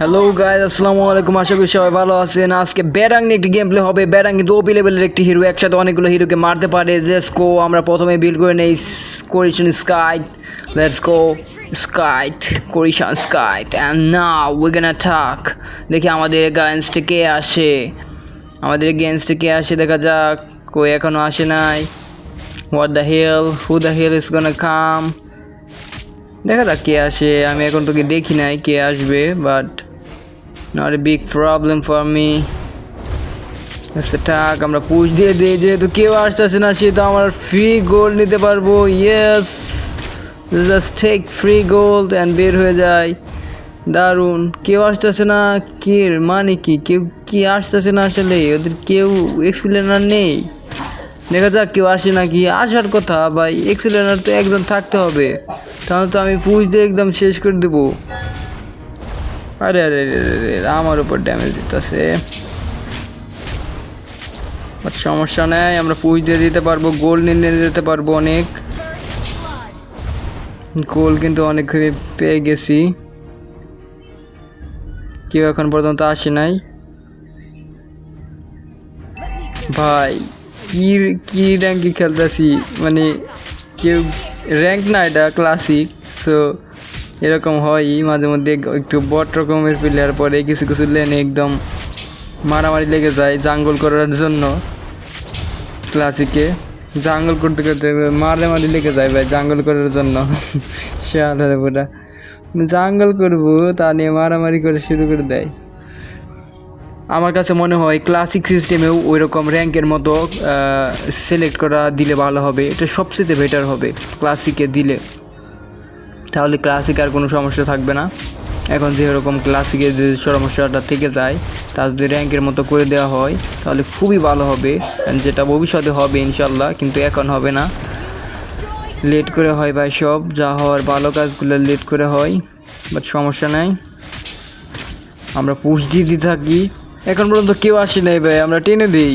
Hello guys আসসালামু আলাইকুম। আশা করি সবাই ভালো আছেন। আজকে ব্যারাং নিয়ে একটি গেম প্লে হবে। ব্যারাং কিন্তু ওপি লেভেলের একটি হিরো একসাথে অনেকগুলো হিরোকে মারতে পারে। জেসকো আমরা প্রথমে বিল্ড করে নেই। করিশন স্কাইট লেটস গো স্কাইট করিশন স্কাইট অ্যান্ড নাও উই অ্যাটাক দেখি আমাদের এগেনস্টে কে আসে। আমাদের এগেনস্টে কে আসে? দেখা যাক। কই এখনও আসে নাই? What the hell who the hell is gonna come দেখা যাক কে আসে। আমি এখন তোকে দেখি নাই কে আসবে but not a big problem for me আচ্ছা থাক আমরা পুষ দিয়ে দিই, যেহেতু কেউ আসতেছে না সে তো আমার ফ্রি গোল্ড নিতে পারব। Yes just take free gold and বের হয়ে যায় দারুণ। কেউ আসতেছে না কে মানে কি? কেউ কি আসতেছে না আসলে? ওদের কেউ এক্সপ্লেনার নেই। দেখা যাক কেউ আসে নাকি। আসার কথা, ভাই এক্সেলেনার তো একজন থাকতে হবে। তাহলে তো আমি পুষ দিয়ে একদম শেষ করে দেবো। আরে আরে আমার উপর ড্যামেজ দিতেছে। সমস্যা নেই, আমরা পুষ দিয়ে দিতে পারব গোল নিয়ে যেতে পারব অনেক। গোল কিন্তু অনেক পেয়ে গেছি। কেউ এখন পর্যন্ত আসে নাই। ভাই, কি কি র্যাঙ্কে খেলতেছি? মানে কেউ র্যাঙ্ক না এটা ক্লাসিক সো এরকম হয়ই মাঝে মধ্যে একটু বট রকমের প্লেয়ার পরে কিছু কিছু লেনে একদম মারামারি লেগে যায় জাঙ্গল করার জন্য। ক্লাসিকে জাঙ্গল করতে করতে মারামারি লেগে যায় ভাই জাঙ্গল করার জন্য। শেয়ালের পুরা। জাঙ্গল করব, তা নিয়ে মারামারি করে শুরু করে দেয়। আমার কাছে মনে হয় ক্লাসিক সিস্টেমেও ওই রকম র্যাঙ্কের মতো সিলেক্ট করা দিলে ভালো হবে। এটা সবচেয়ে বেটার হবে ক্লাসিকে দিলে। তাহলে ক্লাসিক আর কোনো সমস্যা থাকবে না। এখন যে এরকম ক্লাসিকে যে সমস্যাটা থেকে যায়, তা যদি র্যাঙ্কের মতো করে দেওয়া হয়, তাহলে খুবই ভালো হবে। যেটা ভবিষ্যতে হবে ইনশাল্লাহ, কিন্তু এখন হবে না। লেট করে হয় ভাই সব, যা হওয়ার ভালো কাজগুলো লেট করে হয় বাট সমস্যা নাই। আমরা পুষ দিতে থাকি। এখন পর্যন্ত কেউ আসে নাই ভাই, আমরা টেনে দিই।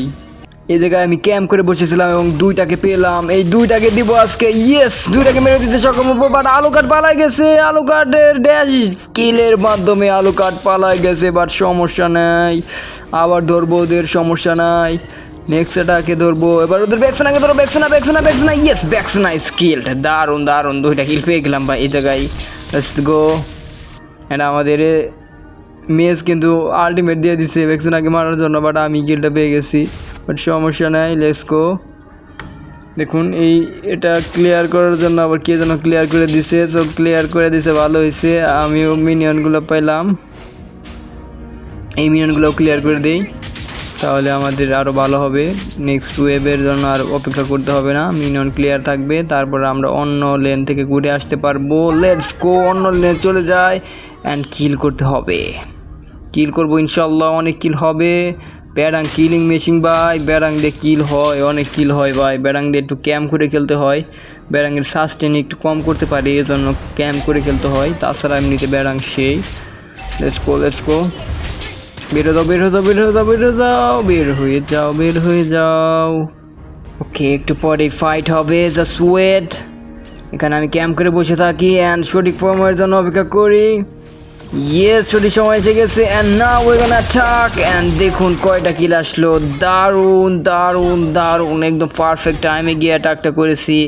এই জায়গায় আমি ক্যাম্প করে বসেছিলাম এবং দুইটাকে পেলাম। এই দুইটাকে দিব আজকে ইয়েস দুইটাকে মেরে দিতে সক্ষম হব বাট আলু কাঠ পালাই গেছে আলু কাঠের ড্যাশ স্কিলের মাধ্যমে আলু কাঠ পালাই গেছে বাট সমস্যা নাই। আবার ধরবো ওদের, সমস্যা নাই। নেক্সট এটাকে ধরবো। এবার ওদের ব্যাকসোনাকে ধরো ব্যাকসোনা ব্যাকসোনা ব্যাকসোনা ইয়েস ব্যাকসোনা স্কিল দারুণ দারুণ, দুইটা কিল পেয়ে গেলাম ভাই, এই জায়গায়। লেটস গো অ্যান্ড আমাদের মেজ কিন্তু আলটিমেট দিয়ে দিচ্ছে ভ্যাকসিনাকে মারার জন্য বাট আমি গিলটা পেয়ে গেছি। বাট সমস্যা নাই লেসকো দেখুন, এই, এটা ক্লিয়ার করার জন্য আবার কে যেন ক্লিয়ার করে দিছে তো ক্লিয়ার করে দিছে, ভালো হয়েছে আমিও মিনিয়নগুলো পাইলাম। এই মিনিয়নগুলো ক্লিয়ার করে দিই। তাহলে আমাদের আরও ভালো হবে। নেক্সট ওয়েবের জন্য আর অপেক্ষা করতে হবে না। মিনিয়ন ক্লিয়ার থাকবে। তারপর আমরা অন্য লেন থেকে ঘুরে আসতে পারব। লেটস গো অন্য লেনে চলে যায় অ্যান্ড কিল করতে হবে। কিল করব ইনশাল্লাহ অনেক কিল হবে। ব্যারাং কিলিং মেশিন ভাই ব্যারাং দিয়ে কিল হয়, অনেক কিল হয় ভাই। ব্যারাং দিয়ে একটু ক্যাম্প করে খেলতে হয়। ব্যারাংয়ের সাস্টেন একটু কম করতে পারি জন্য ক্যাম্প করে খেলতে হয়। তাছাড়া এমনিতে ব্যারাং সেই। লেটস গো লেটস গো বেরো যাও, বের যাও বের যাও বের যাও, বের হয়ে যাও, বের হয়ে যাও। ওকে, একটু পরে ফাইট হবে যা সুয়েট এখানে আমি ক্যাম্প করে বসে থাকি অ্যান্ড সঠিক সময়ের জন্য অপেক্ষা করি। ইয়েস সঠিক সময় এসে গেছে অ্যান্ড না ওই গান অ্যাটাক অ্যান্ড দেখুন কয়টা কিল আসলো। দারুণ দারুণ দারুণ, একদম পারফেক্ট টাইমে গিয়ে অ্যাটাকটা করেছি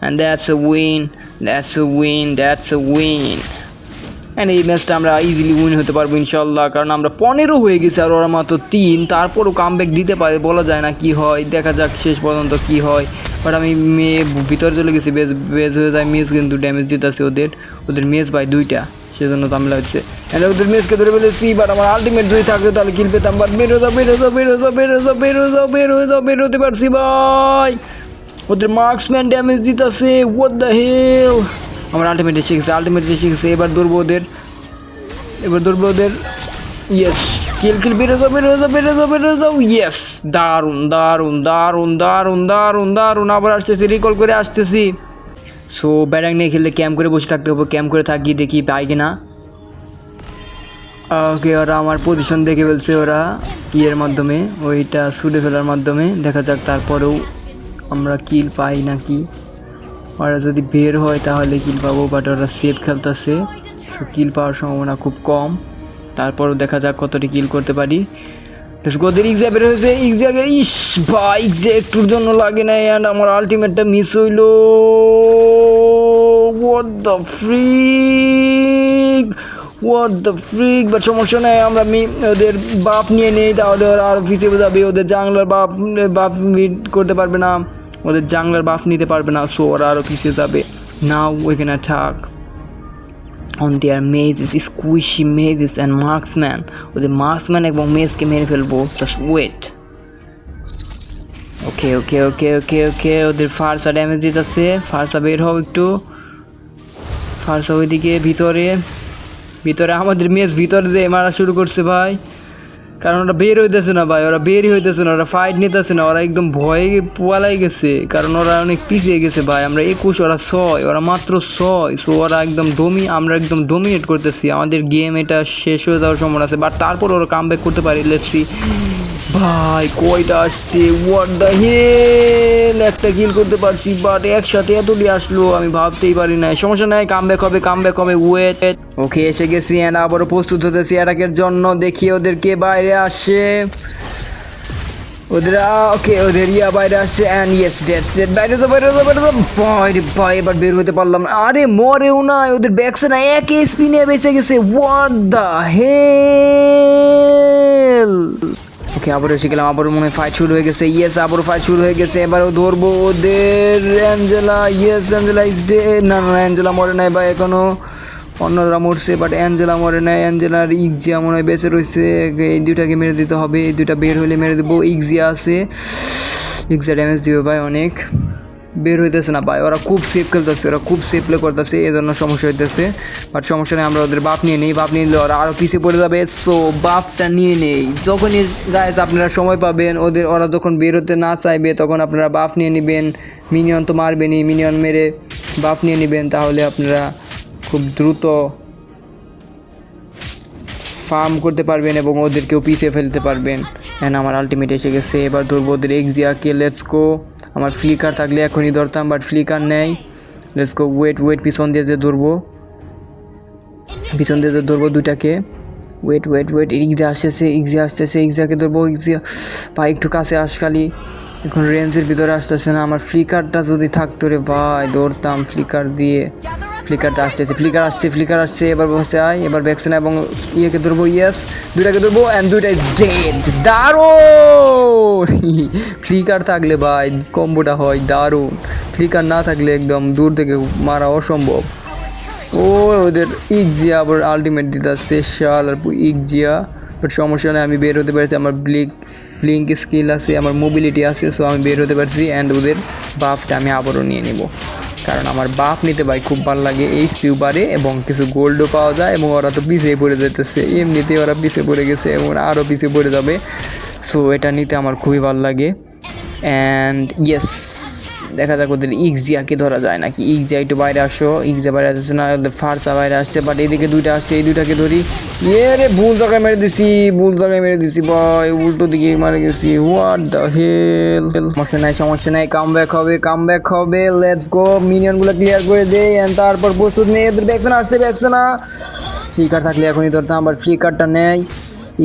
and that's a win that's a win that's a win and এই ম্যাচটা আমরা ইজিলি উইন হতে পারব ইনশাল্লাহ কারণ আমরা পনেরো হয়ে গেছি, আর ওরা মাত্র তিন, তারপরও কামব্যাক দিতে পারে, বলা যায় না কি হয়, দেখা যাক শেষ পর্যন্ত কি হয়। বাট আমি মেয়ে ভিতরে চলে গেছি বেজ বেজ হয়ে যায় মেজ কিন্তু ড্যামেজ দিতেছে ওদের ওদের মেজ ভাই দুইটা। সেজন্য ঝামেলা হচ্ছে অ্যান্ড ওদের মেজকে ধরে ফেলেছি বাট আমার আলটিমেট দুই থাকতো তাহলে কিল পেতাম বাট বেরো যাও বেরো যাও বেরো যাও বেরো যাও বেরো যাও বেরো যাও বেরোতে পারছি ভাই ওদের মার্কসম্যান ড্যামেজ দিতেছে ওয়াট দ্য হেল আমার আলটিমেট এসে গেছে আলটিমেট এসে গেছে এবার ধরবো ওদের এবার ধরবো ওদের ইয়েস কিল কিল বেরো যাও বেরো যাও বেরো যাও বেরো যাও ইয়েস দারুণ দারুণ দারুণ দারুণ দারুণ দারুণ আবার আসতেছি রিকল করে আসতেছি সো ব্যারাং নিয়ে খেললে ক্যাম্প করে বসে থাকতে হবে, ক্যাম্প করে থাকি দেখি পাই কিনা ওকে ওরা আমার পজিশন দেখে ফেলছে ওরা, ইয়ের মাধ্যমে, ওইটা ছুটে ফেলার মাধ্যমে। দেখা যাক তারপরেও আমরা কিল পাই নাকি। ওরা যদি বের হয় তাহলে কিল পাবো বাট ওরা সেফ খেলতেছে। সো কিল পাওয়ার সম্ভাবনা খুব কম। তারপরও দেখা যাক কতটি কিল করতে পারি। ওদের ইক্সা বের হয়েছে ইক্সাকে ইস বা ইক্সা একটুর জন্য লাগে না অ্যান্ড আমার আলটিমেটটা মিস হইল। What the freak what the freak but সমস্যা নেই, আমরা মি- ওদের বাপ নিয়ে নেই, তাহলে ওরা আরও পিছিয়ে যাবে, ওদের জাংলার বাপ বাপ মিট করতে পারবে না, ওদের জাংলার বাপ নিতে পারবে না সো ওরা আরও পিছিয়ে যাবে। Now we attack on their mazes, squishy mazes and marksman ওদের মার্কসম্যান এবং মেজকে মেরে ফেলব জাস্ট ওয়েট ওকে ওকে ওকে ওকে ওকে ওদের ফার্সা ড্যামেজ দিতেছে ফার্সা বের হও একটু ফার্সা ওইদিকে ভিতরে ভিতরে আমাদের মেজ ভিতরে দিয়ে মারা শুরু করছে ভাই কারণ ওরা বের হইতেছে না ভাই, ওরা বেরই হইতেছে না, ওরা ফাইট নিতেছে না, ওরা একদম ভয়ে পোয়ালাই গেছে। কারণ ওরা অনেক পিছিয়ে গেছে ভাই, আমরা একুশ, ওরা ছয়, ওরা মাত্র ছয়। সো ওরা একদম ডোমি আমরা একদম ডোমিনেট করতেছি। আমাদের গেম এটা শেষ হয়ে যাওয়ার সম্ভাবনা আছে বাট তারপর ওরা কাম করতে পারি লেটসি ভাই, কয়টা আসছে? হোয়াট দ্য হেল একটা কিল করতে পারছি বাট একসাথে এতটি আসলো, আমি ভাবতেই পারি না সমস্যা নাই কাম ব্যাক হবে কাম ব্যাক হবে ওয়েট ওকে, এসে গেছি অ্যান্ড আবারও প্রস্তুত হতেছি অ্যাটাকের জন্য, দেখি ওদেরকে বাইরে আসে। ওদের ওকে, ওদের ইয়া বাইরে আসছে অ্যান্ড ইয়েস ডেড ডেড বাইরে তো বাইরে তো বাইরে তো বাইরে ভাই, এবার বের হতে পারলাম না। আরে, মরেও না ওদের ব্যাকসে না এক এসপি নিয়ে বেঁচে গেছে। হোয়াট দ্য হেল ওকে আবার এসে গেলাম, আবারও মনে হয় ফাইট শুরু হয়ে গেছে। ইয়েস আবারও ফাইট শুরু হয়ে গেছে এবার ও ধরবো ওদের। Angela yes Angela is dead না না অ্যাঞ্জেলা মরে নাই বা এখনও অন্যরা মরছে বাট অ্যাঞ্জেলা মরে নাই। অ্যাঞ্জেলার ইগজিয়া মনে হয় বেঁচে রয়েছে। এই দুটাকে মেরে দিতে হবে, এই দুটা বের হলে মেরে দেবো। ইগজিয়া আছে। ইগজিয়া ড্যামেজ দিবে ভাই অনেক। বের হইতেছে না ভাই। ওরা খুব সেফ খেলতেছে, ওরা খুব সেফ প্লে করতেছে এই জন্য সমস্যা হইতেছে। বাট সমস্যা নেই, আমরা ওদের বাপ নিয়ে নেই। বাপ নিয়ে নিলে ওরা আরও পিছিয়ে পড়ে যাবে। সো বাপটা নিয়ে নেই। যখনই গায়েস আপনারা সময় পাবেন, ওদের, ওরা যখন বের হতে না চাইবে, তখন আপনারা বাপ নিয়ে নেবেন। মিনিয়ন তো মারবেনই মিনিয়ন মেরে বাপ নিয়ে নেবেন। তাহলে আপনারা খুব দ্রুত ফার্ম করতে পারবেন এবং ওদেরকেও পিছিয়ে ফেলতে পারবেন। অ্যান্ড আমার আলটিমেট এসে গেছে। এবার ধরবো ওদের এক্সিয়াকে লেটস গো আমার ফ্লিকার থাকলে এখনই ধরতাম বাট ফ্লিকার নেই। লেটস গো ওয়েট ওয়েট পিছন দিয়ে যে ধরবো। পিছন দিয়ে যে ধরবো দুটাকে ওয়েট ওয়েট ওয়েট ইগজা আসতেছে ইগজা আসতেছে ইগজাকে ধরবো ইগজা ভাই একটু কাছে আসকালি এখন রেঞ্জের ভিতরে আসতেছে না। আমার ফ্লিকারটা যদি থাকতো রে ভাই দৌড়তাম ফ্লিকার দিয়ে। ফ্লিকারটা আসতেছে ফ্লিকার আসছে ফ্লিকার আসছে, এবার বসে আয়, এবার ভ্যাকসিন এবং ইয়েকে ধরবো ইয়েস দুইটাকে ধরবো অ্যান্ড দুইটাই ডেড দারুণ! ফ্লিকার থাকলে ভাই কম্বোটা হয় দারুণ। ফ্লিকার না থাকলে একদম দূর থেকে মারা অসম্ভব। ও, ওদের ইকজিয়া আবার আলটিমেট দিতে আসছে শাল আর ইকজিয়া বাট সমস্যা নেই, আমি বের হতে পারছি, আমার ব্লিক ব্লিঙ্ক স্কিল আছে, আমার মোবিলিটি আছে সো আমি বের হতে পারছি অ্যান্ড ওদের বাফটা আমি আবারও নিয়ে নিব। কারণ আমার বাপ নিতে ভাই খুব ভালো লাগে এই স্পিউ এবং কিছু গোল্ডও পাওয়া যায় এবং ওরা তো পিছিয়ে পড়ে যেতেছে। এমনিতে ওরা পিছিয়ে পড়ে গেছে এবং আরও পিছিয়ে পড়ে যাবে। সো এটা নিতে আমার খুবই ভালো লাগে। অ্যান্ড ইয়েস দেখা যাক ওদের ইকজিয়াকে ধরা যায় নাকি? ইকজিয়া একটু বাইরে আসো। ইকজিয়া বাইরে আসছে না, ওদের ফার্সা বাইরে আসছে বাট এদিকে দুইটা আসছে, এই দুইটাকে ধরি। ইয়ে রে ভুল জায়গায় মেরে দিছি ভুল জায়গায় মেরে দিছি, ভাই, উল্টো দিকে মারে গেছি। হোয়াট দ্য হেল সমস্যা নাই সমস্যা নাই কাম ব্যাক হবে কাম ব্যাক হবে লেটস গো মিনিয়নগুলো ক্লিয়ার করে দেই অ্যান্ড তারপর প্রস্তুত নেই, এদের ব্যাকছে না আসছে ব্যাকছে না ফ্লিকার থাকলে এখনই ধরতাম বাট ফ্লিকারটা নেয়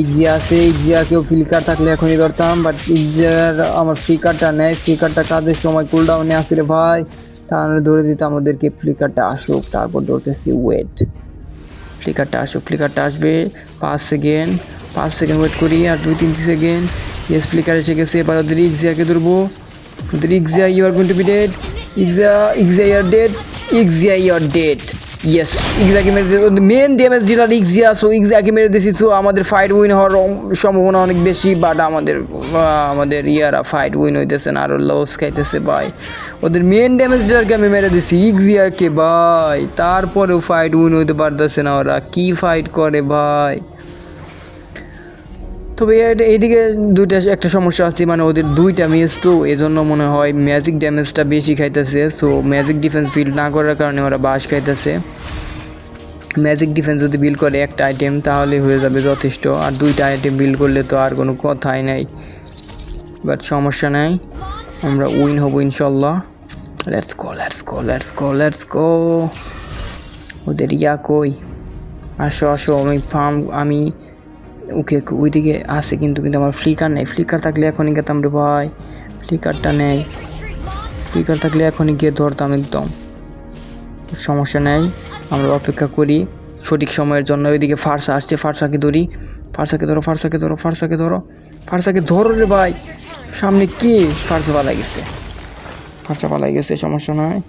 ইগজিয়া আছে ইগজিয়াকেও ফ্লিকার থাকলে এখনই ধরতাম বাট ইগজিয়ার আমার ফ্লিকারটা নেয় ফ্লিকারটা কাজের সময় কুলডাউনে আসে রে ভাই, তাহলে ধরে দিতাম ওদেরকে ফ্লিকারটা আসুক, তারপর ধরতেছি ওয়েট ফ্লিকারটা আসুক ফ্লিকারটা আসবে, পাঁচ সেকেন্ড পাঁচ সেকেন্ড ওয়েট করি, আর দুই, তিন সেকেন্ড ইয়েস ফ্লিকার এসে গেছে, এবার ওদের ইগজিয়াকে ধরবো। ওদের Ixia you are going to be dead Ixia Ixia you are dead Ixia you are dead yes ইগজাকে মেরে main damage dealer Ixia so ইগজাকে মেরে দিয়েছি সো আমাদের ফাইট উইন হওয়ার সম্ভাবনা অনেক বেশি বাট আমাদের আমাদের ইয়ারা ফাইট উইন হইতেছে না আরও লস খাইতেছে ভাই। ওদের মেন ড্যামেজ ডিলারকে আমি মেরে দিছি ইগজিয়াকে ভাই, তারপরেও ফাইট উইন হইতে পারতেছে না ওরা। কী ফাইট করে ভাই? তবে এইদিকে দুইটা একটা সমস্যা আছে মানে ওদের দুইটা ম্যাচ তো এজন্য মনে হয় ম্যাজিক ড্যামেজটা বেশি খাইতেছে। সো ম্যাজিক ডিফেন্স বিল্ড না করার কারণে ওরা বাস খাইতেছে। ম্যাজিক ডিফেন্স যদি বিল্ড করে একটা আইটেম তাহলে হয়ে যাবে যথেষ্ট। আর দুইটা আইটেম বিল্ড করলে তো আর কোনো কথাই নাই। বাট সমস্যা নাই। আমরা উইন হব ইনশাল্লাহ। Let's go let's go let's go let's go ওদের ইয়া কই? আসো আসো, আমি ফার্ম আমি ওকে ওইদিকে আসে কিন্তু কিন্তু আমার ফ্লিকার নেই। ফ্লিকার থাকলে এখনই গেতাম রে ভাই। ফ্লিকারটা নেই। ফ্লিকার থাকলে এখনই গিয়ে ধরতাম একদম। সমস্যা নেই, আমরা অপেক্ষা করি সঠিক সময়ের জন্য। ওইদিকে ফার্সা আসছে ফার্সাকে ধরি। ফার্সাকে ধরো ফার্সাকে ধরো ফার্সাকে ধরো। ফার্সাকে ধরো রে ভাই। সামনে কি? ফার্সা পালাই গেছে। ফার্সা পালাই গেছে, সমস্যা নয়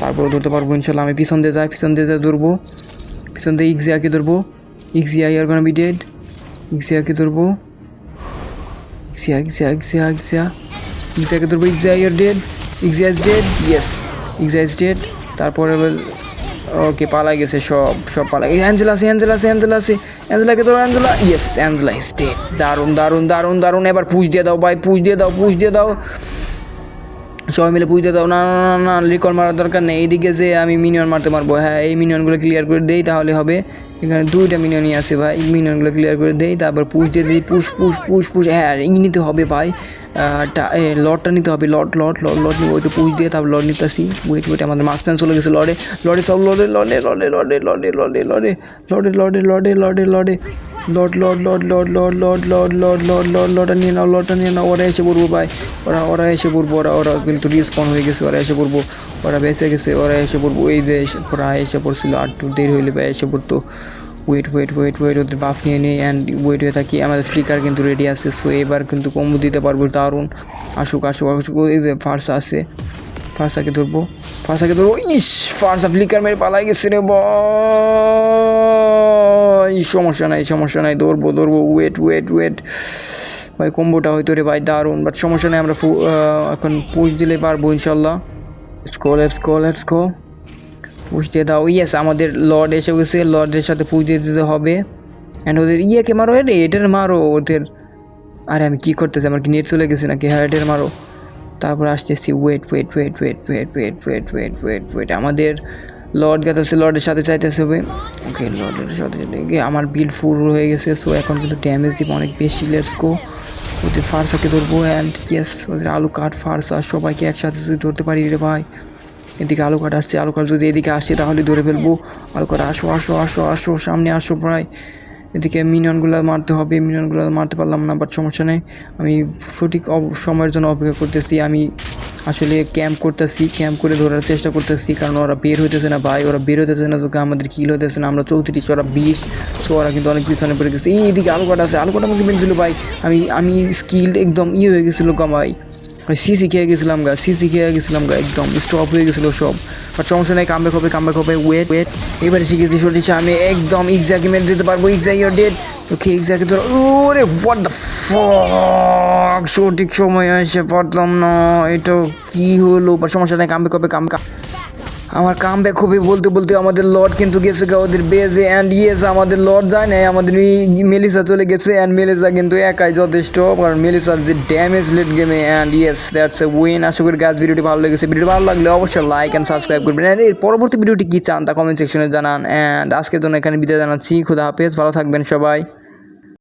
তারপরে ধরতে পারব ইনশাল্লাহ। আমি পিছন দিয়ে যাই, পিছন দিয়ে যাই ধরবো। পিছন দিয়ে ইক্সিয়াকে ধরবো। Ixia year Gaana be dead ইক্সিয়াকে ধরবো ইক্সিয়া ইক্সিয়া ইক্সিয়া ইক্সিয়া ইক্সিয়াকে ধরবো Ixia you're dead Ixia is dead yes Ixia is dead তারপরে ওকে পালাই গেছে সব সব পালাই গেছে অ্যাঞ্জেলা আছে অ্যাঞ্জেলা আছে অ্যাঞ্জেলা আছে অ্যাঞ্জেলাকে ধরো Angela yes Angela is dead দারুণ দারুণ দারুণ দারুণ এবার পুষ দিয়ে দাও ভাই পুষ দিয়ে দাও পুষ দিয়ে দাও সবাই মিলে পুজতে দাও না না না রিকল মারার দরকার নেই এইদিকে যে আমি মিনিয়ন মারতে পারব হ্যাঁ এই মিনিয়নগুলো ক্লিয়ার করে দেই তাহলে হবে এখানে দুইটা মিনিয়নই আছে ভাই মিনিয়নগুলো ক্লিয়ার করে দেই তারপর পুশ দিয়ে দিই পুশ পুশ পুশ পুশ হ্যাঁ রিং নিতে হবে ভাই লটটা নিতে হবে লট লট লট লট নিয়ে ওইটা পুশ দিয়ে তারপর লট আসি ওয়েট ওয়েট আমাদের মাঝখানে চলে গেছে লড়ে লড়ে সব লড়ে লড়ে লড়ে লড়ে লড়ে লড়ে লড়ে লড়ে লড়ে লড়ে লড়ে লড়ে লড লড লড লড লড লড লড লড লড লড লডটা নিয়ে নাও লডটা নিয়ে নাও ওরা এসে পড়ব ভাই ওরা ওরা এসে পড়ব ওরা ওরা কিন্তু রিস্পন হয়ে গেছে ওরা এসে পড়ব ওরা বেঁচে গেছে ওরা এসে পড়ব এই যে ওরা এসে পড়ছিল আর একটু দেরি হইলে ভাই এসে পড়তো ওয়েট ওয়েট ওয়েট ওয়েট ওদের বাফ নিয়ে নিই অ্যান্ড ওয়েট হয়ে থাকি আমাদের ফ্লিকার কিন্তু রেডি আছে সো এবার কিন্তু কম্বো দিতে পারব দারুণ আসুক আসুক আসুক এই যে ফার্সা আছে ফার্সাকে ধরবো ফার্সাকে ধরবো ইস ফার্সা ফ্লিকার মেরে পালাই গেছে রে ভাই সমস্যা নাই সমস্যা নাই দৌড়বো ধরবো ওয়েট ওয়েট ওয়েট ভাই কম্বোটা হয়তো রে ভাই দারুণ বাট সমস্যা নেই আমরা এখন পুষ দিলে পারব ইনশাল্লাহ স্কো লেটস গো লেটস গো পুষ দিয়ে দাও ইয়েস আমাদের লর্ড এসে গেছে লর্ডের সাথে পুষ দিয়ে দিতে হবে অ্যান্ড ওদের ইয়েকে মারো রে এটার মারো ওদের আরে আমি কী করতেছি আমার কি নেট চলে গেছে নাকি হ্যাঁ এটার মারো তারপর আসতেছি wait wait wait wait wait wait wait wait wait wait আমাদের লর্ড গেছে লর্ডের সাথে চাইতেছে হবে ওকে লর্ডের সাথে গিয়ে আমার বিল ফুল হয়ে গেছে সো এখন কিন্তু ড্যামেজ দিব অনেক বেশি লেটস গো ওদের ফার্সাকে ধরবো অ্যান্ড ইয়েস ওদের আলু কাঠ ফার্সা সবাইকে একসাথে যদি ধরতে পারি রে ভাই। এদিকে আলু কাঠ আসছে, আলু কাঠ যদি এদিকে আসে তাহলে ধরে ফেলব। আলু কাঠ, আসো আসো আসো আসো, সামনে আসো প্রায় এদিকে মিনিয়নগুলো মারতে হবে, মিনিয়নগুলো মারতে পারলাম না বাট সমস্যা নেই। আমি সঠিক সময়ের জন্য অপেক্ষা করতেছি, আমি আসলে ক্যাম্প করতেছি ক্যাম্প করে ধরার চেষ্টা করতেছি, কারণ ওরা বের হইতেছে না ভাই, ওরা বের হইতেছে না, তোকে আমাদের কিল হইতেছে না, আমরা চৌত্রিশ, ওরা বিশ সো ওরা কিন্তু অনেক পিছনে পড়ে গেছে। এই এদিকে আলু কাটা আছে আলু কাটা আমাকে মেরেছিল ভাই। আমি আমি স্কিল একদম ইয়ে হয়ে গেছিল ভাই। সিসি খেয়ে গেছিলাম গা সিসি খেয়ে গেছিলাম গা, একদম স্টপ হয়ে গেছিল সব। আর সমস্যা নেই কামব্যাক হবে কামব্যাক হবে ওয়েট ওয়েট এবারে শিখেছি, সঠিক আমি একদম এক্সাক্টলি মেরে দিতে পারব exact your date okay exactly ধরো ওরে হোয়াট দ্য ফক সঠিক সময় এসে পারলাম না। এটা কি হলো? বা সমস্যা নাই, কামবে কবে কাম আমার কাম ব্যাক হবে বলতে বলতে আমাদের লর্ড কিন্তু গেছে গা ওদের বেজে অ্যান্ড ইয়েস আমাদের লর্ড যায় না আমাদের মেলিসা চলে গেছে অ্যান্ড মেলিসা কিন্তু একাই যথেষ্ট, কারণ মেলিসার যে ড্যামেজ লেট গেমে and yes that's a win আশা করি গাছ ভিডিওটি ভালো লেগেছে। ভিডিও ভালো লাগলে অবশ্যই লাইক অ্যান্ড সাবস্ক্রাইব করবেন। আর এর পরবর্তী ভিডিওটি কী চান তা কমেন্ট সেকশনে জানান। অ্যান্ড আজকের জন্য এখানে বিদায় জানাচ্ছি। খুদা হাফেজ। ভালো থাকবেন সবাই।